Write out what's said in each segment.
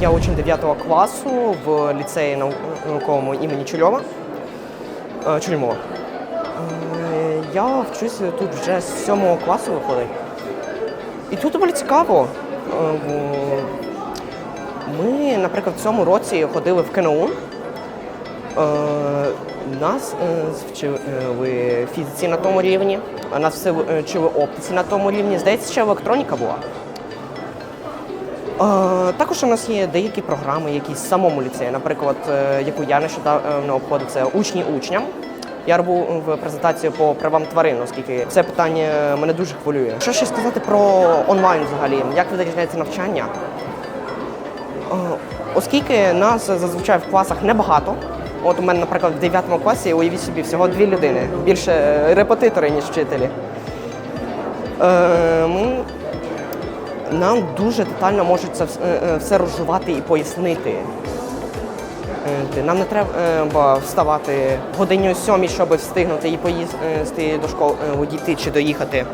Я учень 9 класу в ліцеї науковому імені Чульова. Е, Чульмова. Е, Я вчуся тут вже з 7 класу виходить. І тут доволі цікаво. Е, Ми, наприклад, в цьому році ходили в КНУ. Нас вчили фізиці на тому рівні, нас вчили оптиці на тому рівні. Здається, ще електроніка була. Також у нас є деякі програми, які в самому ліцеї, наприклад, е, яку я нещодавно обходив, це учні учням. Я робив презентацію по правам тварин, оскільки це питання мене дуже хвилює. Що ще сказати про онлайн взагалі? Як відрізняється навчання? Е, Оскільки нас зазвичай в класах небагато. От у мене, наприклад, в 9 класі, уявіть собі, всього дві людини, більше е, репетитори, ніж вчителі. Ми нам дуже детально можуть це е, е, все розжувати і пояснити. Е, Нам не треба вставати годині о сьомій, щоб встигнути і поїсти до школи дійти чи доїхати.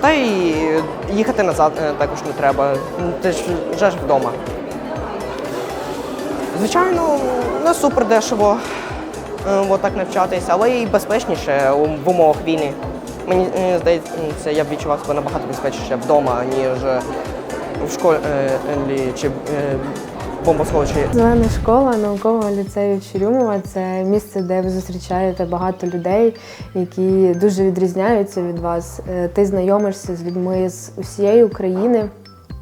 Та й їхати назад також не треба. Ти ж вже ж вдома. Звичайно, не супер дешево отак навчатися, але і безпечніше в умовах війни. Мені е, здається, я б відчував себе набагато безпечніше вдома, ніж е, в школі е, чи бомбосховищі. Зелена школа наукового ліцею Чорюмова це місце, де ви зустрічаєте багато людей, які дуже відрізняються від вас. Ти знайомишся з людьми з усієї України,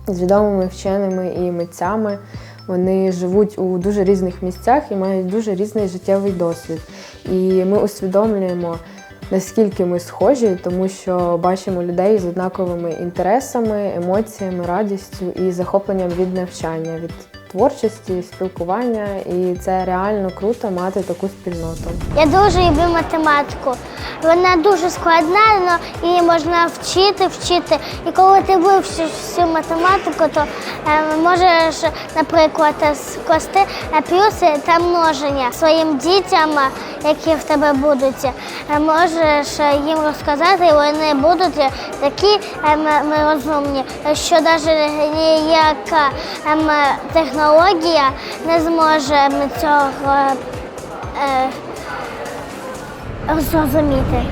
з відомими вченими і митцями. Вони живуть у дуже різних місцях і мають дуже різний життєвий досвід. І ми усвідомлюємо, наскільки ми схожі, тому що бачимо людей з однаковими інтересами, емоціями, радістю і захопленням від навчання, від творчості, спілкування. І це реально круто мати таку спільноту. Я дуже люблю математику. Вона дуже складна, але її можна вчити, вчити. І коли ти вивчиш всю математику, то е, можеш, наприклад, скласти е, плюси та множення своїм дітям, е, які в тебе будуть. Можеш їм розказати, вони будуть такі розумні, що навіть ніяка ем, технологія не зможе ми цього. е, зрозуміти.